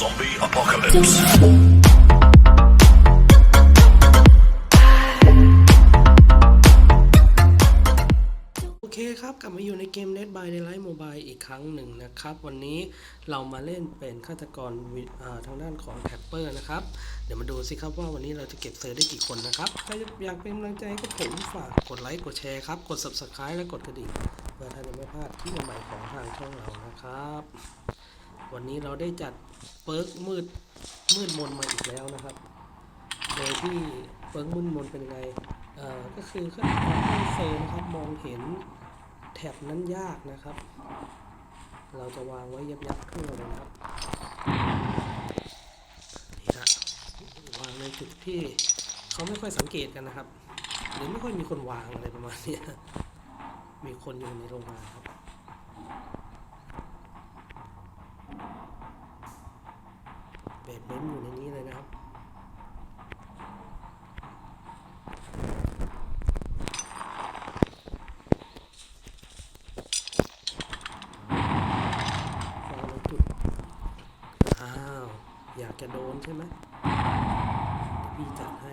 Zombie apocalypse. โอเคครับ กลับมาอยู่ในเกม Net by Daylight Mobile อีกครั้งหนึ่งนะครับ วันนี้เรามาเล่นเป็นฆาตกรทางด้านของแท็ปเปอร์นะครับ เดี๋ยวมาดูสิครับว่าวันนี้เราจะเก็บเซอร์ได้กี่คนนะครับใครอยากเป็นกำลังใจก็ผมฝากกดไลค์กดแชร์ครับ กด Subscribe และกดกระดิ่งเพื่อท่านจะไม่พลาดที่ใหม่ของทางช่องเรานะครับ วันนี้เราได้จัดเปิร์กมืดมืดมนมาอีกแล้วนะครับ โดยที่เปิร์กมืดมนเป็นยังไงเอ่อก็คือขั้นตอนที่เซอร์นะครับมองเห็นแท็บนั้นยากนะครับ เราจะวางไว้ยับยับทั่วเลยนะครับนี่ฮะวางในจุดที่เขาไม่ค่อยสังเกตกันนะครับ หรือไม่ค่อยมีคนวางอะไรประมาณนี้มีคนอยู่ในโรงงานครับ เบ ดเบนอยู่ในนี้เลยนะครับวางในจุดอ้าวอยากจะโดนใช่ไหมพี่จัดให้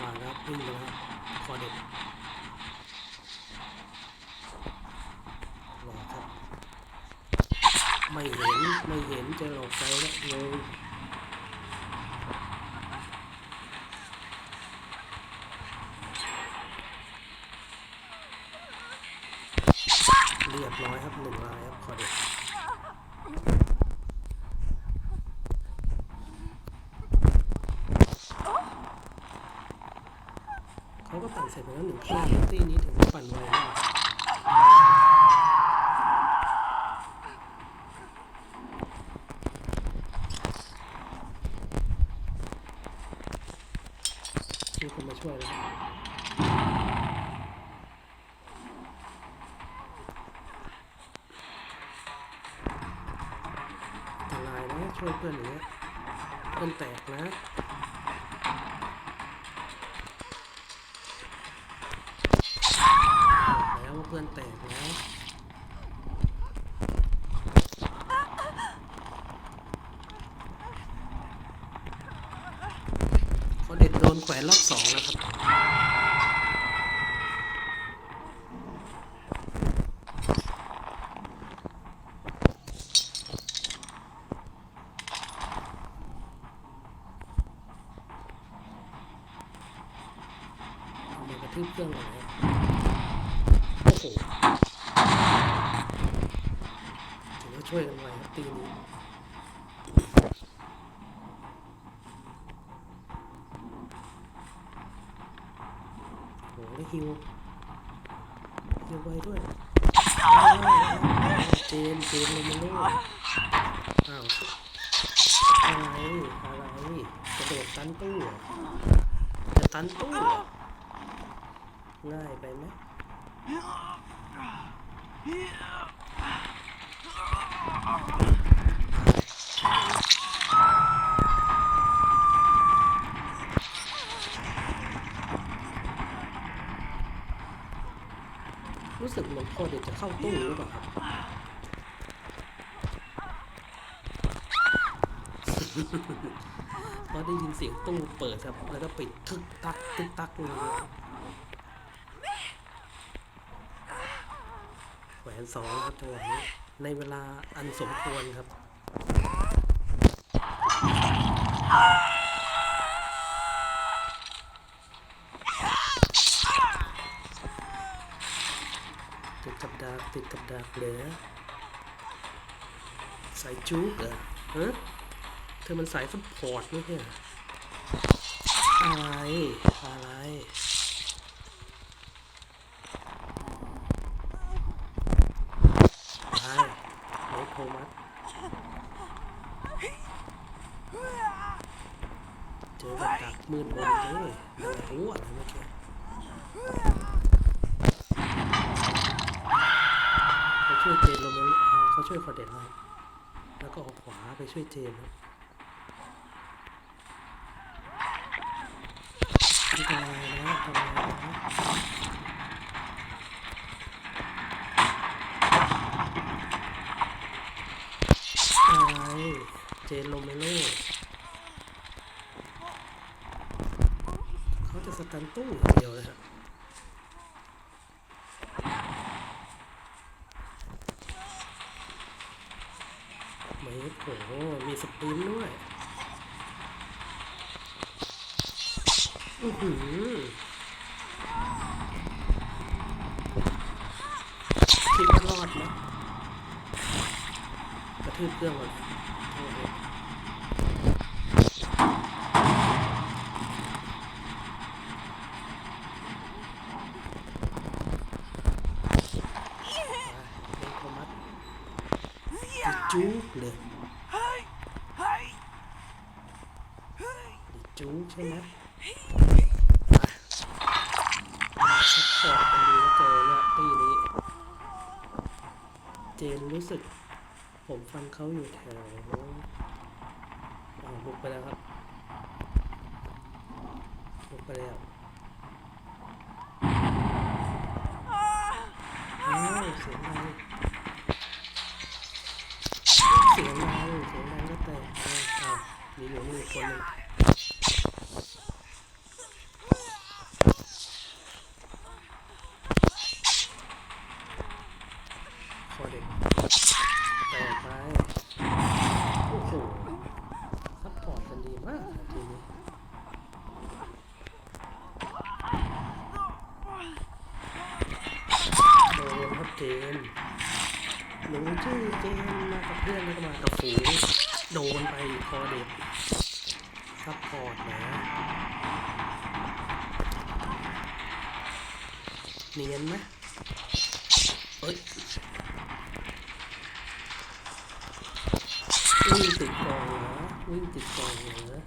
มาแล้ววิ่งมาแล้วคอเด็ดรอครับ ไม่เห็นไม่เห็นจะหลอกใจแล้วเลยเรียบร้อยครับหนึ่งลายครับคอเด็ดเขาก็ปั่นเสร็จไปแล้วหนึ่งครื่องตีนี้ถึงปั่นไวมาก มีคนมาช่วยแล้วอันตรายนะช่วยเพื่อนอย่างเงี้ยเพื่อนแตกนะแล้วเพื่อนแตกแล้วเขาเด็ดโด นแขวนรอบสองแล้วครับเอามากระทืบเครื่องก่อนนะโอ้โหถือว่าช่วยกันไวครับตีนี้ ฮิวฮิวไวด้วยเจนเจนเลยมันโล่อ้าวอะไรอะไรกระโดดตันตู้เหรอจะตันตู้ง่ายไปไหมรู้ กเหมือนเด็กจะเข้าตู้หรือเปล่าครับเราได้ยินเสียงตู้เปิดครับ แล้วก็ปิดทึกตักทึกตักเลยแหวนสองครับจังหวะนี้ในเวลาอันสมควรครับ ติดกับดักเหลือสายจุกเหรอฮะเธอมันสายสปอร์ตไม่ใช่อะไร อะไร ไปโนโทมัสเจอกับดักมืดบนเลยมันรู้อะไรเมื่อกี้เขาช่วยเจนลงมาอ่าเขา ช่วยคอเด็ดไว้แล้วก็ออกขวาไปช่วยเจนครับอันตรายนะอันตรายนโรเมโรเขาจะสแกันตู้อย่างเดียวเลยฮะเมตร โอ้โห มีสปินด้วย อือหือคิดว่ารอดไหมกระทืบเครื่องก่อนโอ้โหมาเป็นโทมัสดิจูกเลยดิจูก ใช่ไหมซัพพอร์ตกันดีเหลือเกินเนี่ยปีนี้ เจนรู้สึก ผมฟังเขาอยู่แถวอ่าบุกไปแล้วครับบุกไปแล้วเสียงดังเสียงดังเสียงดังก็แตกอ้าวอ้าวมีอยู่นี่คนหนึ่ง อเด็กซัพพอร์ตนะเนียนไหมเอ้ยวิ่งติดกองเหรอวิ่งติดกองเหรอ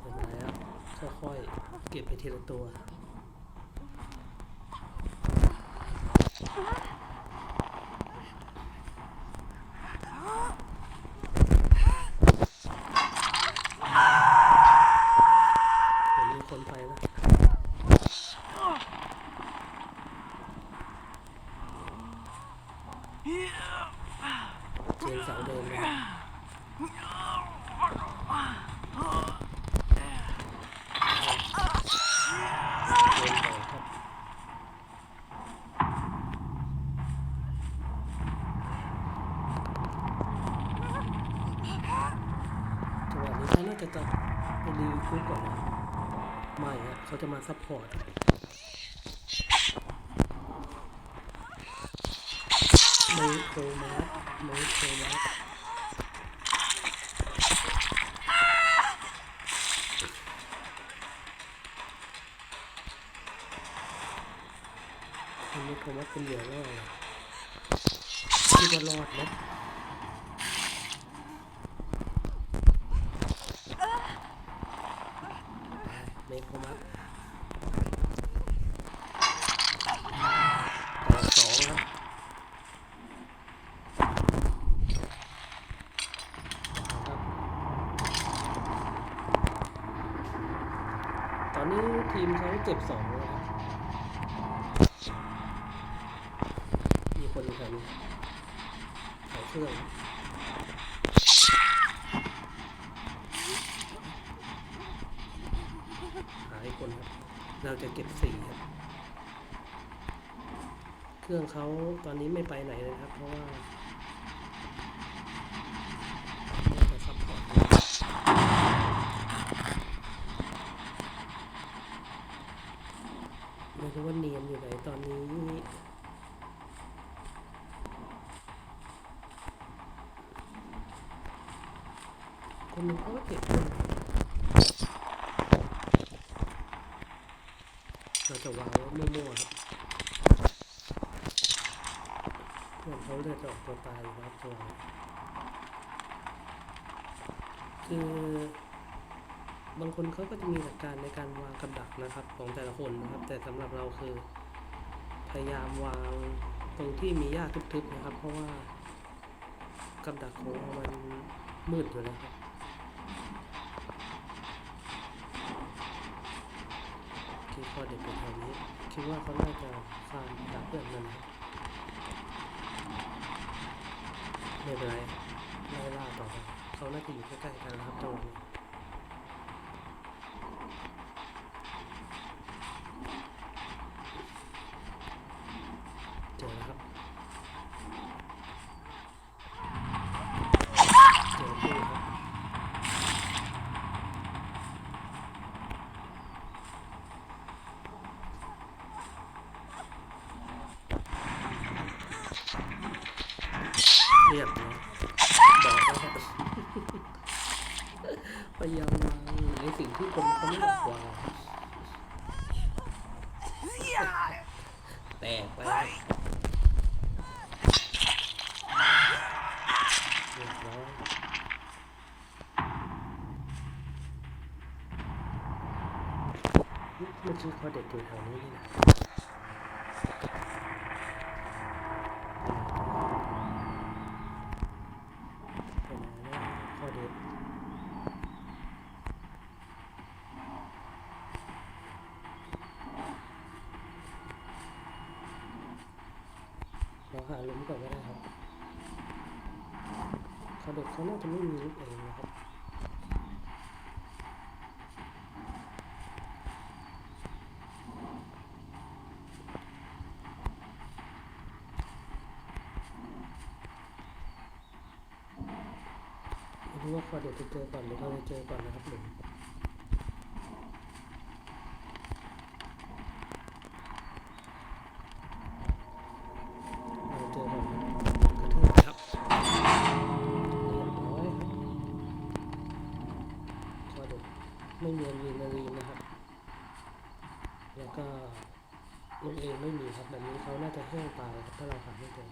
เห็นแล้วค่อยๆเก็บไปทีละตัวเห็นมีคนไปแล้วเจนเสาเดิมเลยเดินต่อครับจังหวะนี้เขาน่าจะจะไปรีวิวคุกก่อนนะไม่ฮะเขาจะมา ซัพพอร์ตไม่โคมาร์ไม่โคมาร์คุณไม่โคมาร์เป็นเหยื่อล่อเลยคิดว่ารอดไหมไม่โคมาร์ต่อสองครับ ตอนนี้ ทีมเขาเจ็บสองแล้วครับมีคนอยู่นี้ขายเครื่องหาอีกคนครับ เราจะเก็บสี่ครับ เครื่องเขาตอนนี้ไม่ไปไหนเลยครับ เพราะว่าจะซัพพอร์ต ไม่รู้ว่าเนียนอยู่ไหนตอนนี้ คนหนึงเขาก็เก็บคนเราจะวางไว้มั่วๆครับเพื่อนเขาเลือดจะออกตัวตายอยู่ครับตัวคือบางคนเขาก็จะมีหลักการในการวางกับดักนะครับ ของแต่ละคนนะครับ แต่สำหรับเราคือพยายามวางตรงที่มีหญ้าทึบๆนะครับ เพราะว่ากับดักของมันมืดอยู่แล้วครับ คิดว่าเด็กเป็นแถวนี้ คิดว่าเขาน่าจะฟาร์มดักเพื่อนมันไม่เป็นไรไล่ล่าต่อไปเขาน่าจะอยู่ใกล้ๆกันนะครับจังหวะนี้เจอแล้วครับ เจอคู่ครับ เรียบร้อยบอกแล้วครับ พยายามวางในสิ่งที่คนเขาไม่บอกวาง แตกไปเรียบร้อยเมื่อกี้เขาเด็กอยู่แถวนี้นี่นะไปไหนนะข้อเด็ด เราหา ลุ้มก่อนก็ได้ครับเขาเด็กเขาน่าจะไม่มีลูกเองนะครับไม่รู้ว่าคอเด็กจะเจอก่อนหรือเราจะเจอก่อนนะครับหนึ่งเราเจอก่อนนะกระทืบครับเรียบร้อยครับคอเด็กไม่มีอะดรีนาลีนนะครับ แล้วก็ ลูกเองไม่มีครับแบบนี้เขาน่าจะแห้งตายครับถ้าเราหาไม่เจอ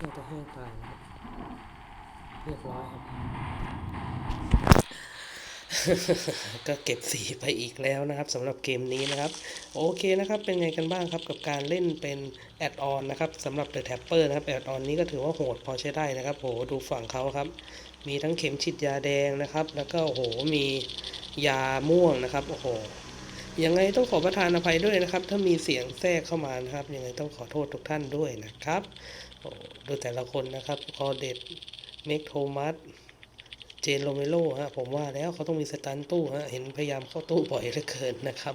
น่าจะแห้งตายนะครับ เรียบร้อยครับ ก็เก็บสีไปอีกแล้วนะครับสำหรับเกมนี้นะครับ โอเคนะครับ เป็นไงกันบ้างครับกับการเล่นเป็นแอดออนนะครับสำหรับ The Tapper นะครับแอดออนนี้ก็ถือว่าโหดพอใช้ได้นะครับโหดูฝั่งเขาครับ มีทั้งเข็มฉีดยาแดงนะครับ แล้วก็โอ้โหมียาม่วงนะครับโอ้โหยังไงต้องขอประทานอภัยด้วยนะครับ ถ้ามีเสียงแทรกเข้ามานะครับ ยังไงต้องขอโทษทุกท่านด้วยนะครับดูแต่ละคนนะครับ คอเด็ด เมกโทมัสเจนโรเมโรฮะผมว่าแล้วเขาต้องมีสตันตู้ฮะเห็นพยายามเข้าตู้บ่อยเหลือเกินนะครับ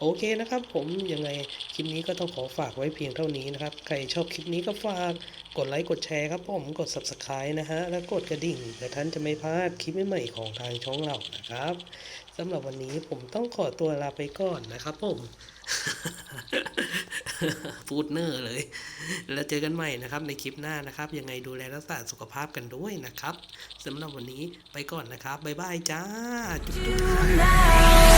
โอเคนะครับผมยังไงคลิปนี้ก็ต้องขอฝากไว้เพียงเท่านี้นะครับ ใครชอบคลิปนี้ก็ฝากกดไลค์กดแชร์ครับผมกด subscribe นะฮะแล้วกดกระดิ่งเพื่อท่านจะไม่พลาดคลิปใหม่ๆของทางช่องเรานะครับ สำหรับวันนี้ผมต้องขอตัวลาไปก่อนนะครับผม พูดเนอร์เลย แล้วเจอกันใหม่นะครับในคลิปหน้านะครับ ยังไงดูแลรักษาสุขภาพกันด้วยนะครับสำหรับวันนี้ไปก่อนนะครับ บ๊ายบายจ้าจุ๊บ